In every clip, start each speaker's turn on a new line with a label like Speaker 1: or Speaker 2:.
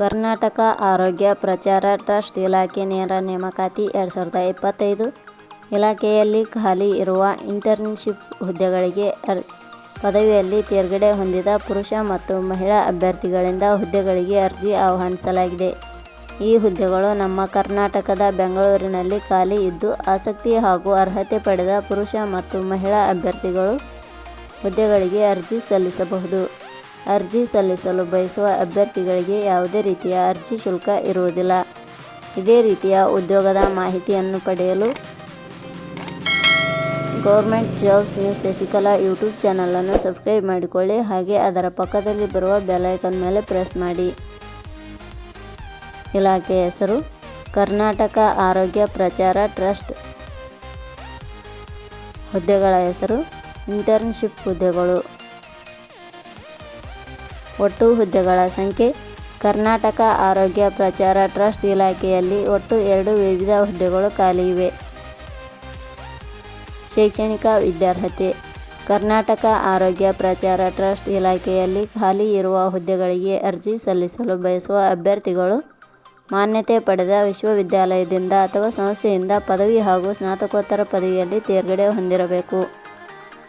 Speaker 1: ಕರ್ನಾಟಕ ಆರೋಗ್ಯ ಪ್ರಚಾರ ಟ್ರಸ್ಟ್ ಇಲಾಖೆ ನೇರ ನೇಮಕಾತಿ ಎರಡು ಸಾವಿರದ ಇಪ್ಪತ್ತೈದು. ಇಲಾಖೆಯಲ್ಲಿ ಖಾಲಿ ಇರುವ ಇಂಟರ್ನ್ಶಿಪ್ ಹುದ್ದೆಗಳಿಗೆ ಪದವಿಯಲ್ಲಿ ತೇರ್ಗಡೆ ಹೊಂದಿದ ಪುರುಷ ಮತ್ತು ಮಹಿಳಾ ಅಭ್ಯರ್ಥಿಗಳಿಂದ ಹುದ್ದೆಗಳಿಗೆ ಅರ್ಜಿ ಆಹ್ವಾನಿಸಲಾಗಿದೆ. ಈ ಹುದ್ದೆಗಳು ನಮ್ಮ ಕರ್ನಾಟಕದ ಬೆಂಗಳೂರಿನಲ್ಲಿ ಖಾಲಿ ಇದ್ದು ಆಸಕ್ತಿ ಹಾಗೂ ಅರ್ಹತೆ ಪಡೆದ ಪುರುಷ ಮತ್ತು ಮಹಿಳಾ ಅಭ್ಯರ್ಥಿಗಳು ಹುದ್ದೆಗಳಿಗೆ ಅರ್ಜಿ ಸಲ್ಲಿಸಬಹುದು. ಅರ್ಜಿ ಸಲ್ಲಿಸಲು ಬಯಸುವ ಅಭ್ಯರ್ಥಿಗಳಿಗೆ ಯಾವುದೇ ರೀತಿಯ ಅರ್ಜಿ ಶುಲ್ಕ ಇರುವುದಿಲ್ಲ. ಇದೇ ರೀತಿಯ ಉದ್ಯೋಗದ ಮಾಹಿತಿಯನ್ನು ಪಡೆಯಲು government jobs news Shashikala YouTube ಚಾನಲನ್ನು ಸಬ್ಸ್ಕ್ರೈಬ್ ಮಾಡಿಕೊಳ್ಳಿ. ಹಾಗೆ ಅದರ ಪಕ್ಕದಲ್ಲಿ ಬರುವ ಬೆಲೈಕನ್ ಮೇಲೆ ಪ್ರೆಸ್ ಮಾಡಿ. ಇಲಾಖೆ ಹೆಸರು, ಕರ್ನಾಟಕ ಆರೋಗ್ಯ ಪ್ರಚಾರ ಟ್ರಸ್ಟ್. ಹುದ್ದೆಗಳ ಹೆಸರು, ಇಂಟರ್ನ್ಶಿಪ್ ಹುದ್ದೆಗಳು. ಒಟ್ಟು ಹುದ್ದೆಗಳ ಸಂಖ್ಯೆ, ಕರ್ನಾಟಕ ಆರೋಗ್ಯ ಪ್ರಚಾರ ಟ್ರಸ್ಟ್ ಇಲಾಖೆಯಲ್ಲಿ ಒಟ್ಟು ಎರಡು ವಿವಿಧ ಹುದ್ದೆಗಳು ಖಾಲಿ ಇವೆ. ಶೈಕ್ಷಣಿಕ ವಿದ್ಯಾರ್ಹತೆ, ಕರ್ನಾಟಕ ಆರೋಗ್ಯ ಪ್ರಚಾರ ಟ್ರಸ್ಟ್ ಇಲಾಖೆಯಲ್ಲಿ ಖಾಲಿ ಇರುವ ಹುದ್ದೆಗಳಿಗೆ ಅರ್ಜಿ ಸಲ್ಲಿಸಲು ಬಯಸುವ ಅಭ್ಯರ್ಥಿಗಳು, ಮಾನ್ಯತೆ ಪಡೆದ ವಿಶ್ವವಿದ್ಯಾಲಯದಿಂದ ಅಥವಾ ಸಂಸ್ಥೆಯಿಂದ ಪದವಿ ಹಾಗೂ ಸ್ನಾತಕೋತ್ತರ ಪದವಿಯಲ್ಲಿ ತೇರ್ಗಡೆ ಹೊಂದಿರಬೇಕು.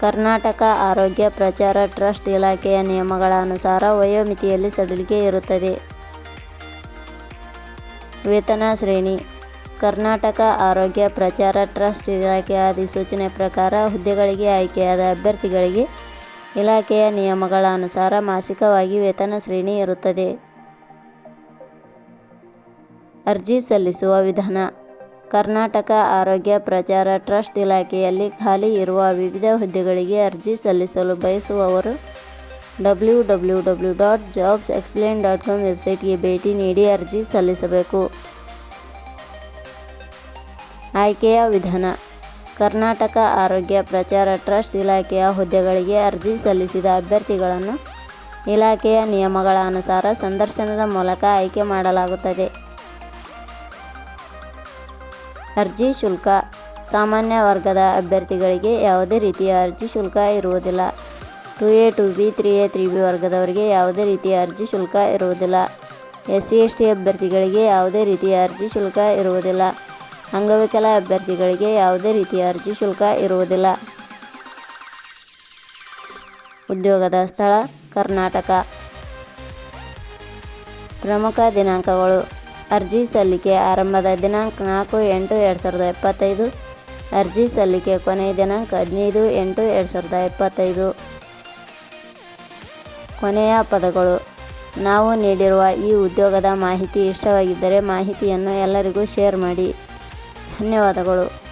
Speaker 1: ಕರ್ನಾಟಕ ಆರೋಗ್ಯ ಪ್ರಚಾರ ಟ್ರಸ್ಟ್ ಇಲಾಖೆಯ ನಿಯಮಗಳ ಅನುಸಾರ ವಯೋಮಿತಿಯಲ್ಲಿ ಸಡಿಲಿಕೆ ಇರುತ್ತದೆ. ವೇತನ ಶ್ರೇಣಿ. ಕರ್ನಾಟಕ ಆರೋಗ್ಯ ಪ್ರಚಾರ ಟ್ರಸ್ಟ್ ಇಲಾಖೆಯ ಅಧಿಸೂಚನೆ ಪ್ರಕಾರ ಹುದ್ದೆಗಳಿಗೆ ಆಯ್ಕೆಯಾದ ಅಭ್ಯರ್ಥಿಗಳಿಗೆ ಇಲಾಖೆಯ ನಿಯಮಗಳ ಅನುಸಾರ ಮಾಸಿಕವಾಗಿ ವೇತನ ಶ್ರೇಣಿ ಇರುತ್ತದೆ. ಅರ್ಜಿ ಸಲ್ಲಿಸುವ ವಿಧಾನ. ಕರ್ನಾಟಕ ಆರೋಗ್ಯ ಪ್ರಚಾರ ಟ್ರಸ್ಟ್ ಇಲಾಖೆಯಲ್ಲಿ ಖಾಲಿ ಇರುವ ವಿವಿಧ ಹುದ್ದೆಗಳಿಗೆ ಅರ್ಜಿ ಸಲ್ಲಿಸಲು ಬಯಸುವವರು W W W dot jobs explain dot com ವೆಬ್ಸೈಟ್ಗೆ ಭೇಟಿ ನೀಡಿ ಅರ್ಜಿ ಸಲ್ಲಿಸಬೇಕು. ಆಯ್ಕೆಯ ವಿಧಾನ, ಕರ್ನಾಟಕ ಆರೋಗ್ಯ ಪ್ರಚಾರ ಟ್ರಸ್ಟ್ ಇಲಾಖೆಯ ಹುದ್ದೆಗಳಿಗೆ ಅರ್ಜಿ ಸಲ್ಲಿಸಿದ ಅಭ್ಯರ್ಥಿಗಳನ್ನು ಇಲಾಖೆಯ ನಿಯಮಗಳ ಅನುಸಾರ ಸಂದರ್ಶನದ ಮೂಲಕ ಆಯ್ಕೆ ಮಾಡಲಾಗುತ್ತದೆ. ಅರ್ಜಿ ಶುಲ್ಕ. ಸಾಮಾನ್ಯ ವರ್ಗದ ಅಭ್ಯರ್ಥಿಗಳಿಗೆ ಯಾವುದೇ ರೀತಿಯ ಅರ್ಜಿ ಶುಲ್ಕ ಇರುವುದಿಲ್ಲ. Two A, two B, three A, three B ವರ್ಗದವರಿಗೆ ಯಾವುದೇ ರೀತಿಯ ಅರ್ಜಿ ಶುಲ್ಕ ಇರುವುದಿಲ್ಲ. ಎಸ್ ಸಿ, ಎಸ್ ಟಿ ಅಭ್ಯರ್ಥಿಗಳಿಗೆ ಯಾವುದೇ ರೀತಿಯ ಅರ್ಜಿ ಶುಲ್ಕ ಇರುವುದಿಲ್ಲ. ಅಂಗವಿಕಲ ಅಭ್ಯರ್ಥಿಗಳಿಗೆ ಯಾವುದೇ ರೀತಿಯ ಅರ್ಜಿ ಶುಲ್ಕ ಇರುವುದಿಲ್ಲ. ಉದ್ಯೋಗದ ಸ್ಥಳ ಕರ್ನಾಟಕ. ಪ್ರಮುಖ ದಿನಾಂಕಗಳು. ಅರ್ಜಿ ಸಲ್ಲಿಕೆ ಆರಂಭದ ದಿನಾಂಕ ನಾಲ್ಕು ಎಂಟು ಎರಡು ಸಾವಿರದ ಎಪ್ಪತ್ತೈದು. ಅರ್ಜಿ ಸಲ್ಲಿಕೆ ಕೊನೆಯ ದಿನಾಂಕ ಹದಿನೈದು ಎಂಟು ಎರಡು ಸಾವಿರದ ಎಪ್ಪತ್ತೈದು. ಕೊನೆಯ ಪದಗಳು. ನಾವು ನೀಡಿರುವ ಈ ಉದ್ಯೋಗದ ಮಾಹಿತಿ ಇಷ್ಟವಾಗಿದ್ದರೆ ಮಾಹಿತಿಯನ್ನು ಎಲ್ಲರಿಗೂ ಶೇರ್ ಮಾಡಿ. ಧನ್ಯವಾದಗಳು.